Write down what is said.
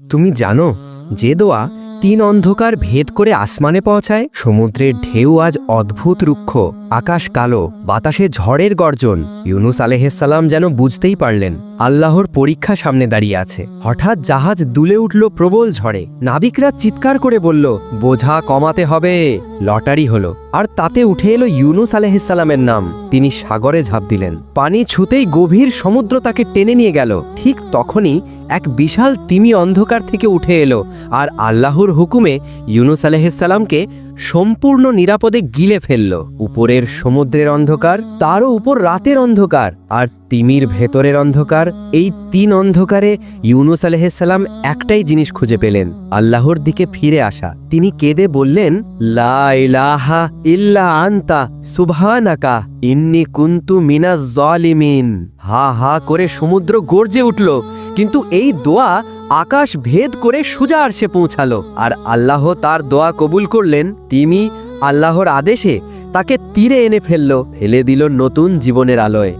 তুমি জানো, যে দোয়া তিন অন্ধকার ভেদ করে আসমানে পৌঁছায়? সমুদ্রের ঢেউ আজ অদ্ভুত রুক্ষ, আকাশ কালো, বাতাসে ঝড়ের গর্জন। ইউনুস আলেহাল্লাম যেন বুঝতেই পারলেন। আল্লাহর পরীক্ষা সামনে দাঁড়িয়ে আছে। হঠাৎ জাহাজ দুলে উঠল প্রবল ঝড়ে। নাবিকরা চিৎকার করে বলল, বোঝা কমাতে হবে। লটারি হলো, আর তাতে উঠে এলো ইউনুস আলহিসাল্লামের নাম। তিনি সাগরে ঝাঁপ দিলেন। পানি ছুতেই গভীর সমুদ্র তাকে টেনে নিয়ে গেল। ঠিক তখনই এক বিশাল তিমি অন্ধকার থেকে উঠে এলো, আর আল্লাহর হুকুমে ইউনুস আলহিসাল্লামকে সম্পূর্ণ নিরাপদে গিলে ফেলল। উপরের সমুদ্রের অন্ধকার, তারও উপর রাতের অন্ধকার, আর তিমির ভেতরের অন্ধকার, এই তিন অন্ধকারে ইউনুস আলহিসাল্লাম একটাই জিনিস খুঁজে পেলেন, আল্লাহর দিকে ফিরে আসা। তিনি কেঁদে বললেন, লা ইলাহা ইল্লা আন্তা, সুবহানাকা, ইন্নি কুন্তু মিনাজ জালিমিন। হা হা করে সমুদ্র গর্জে উঠল, কিন্তু এই দোয়া আকাশ ভেদ করে সুজা আরশে পৌঁছালো। আর আল্লাহ তার দোয়া কবুল করলেন, তিমি আল্লাহর আদেশে তাকে তীরে এনে ফেলল, ফেলে দিল নতুন জীবনের আলোয়।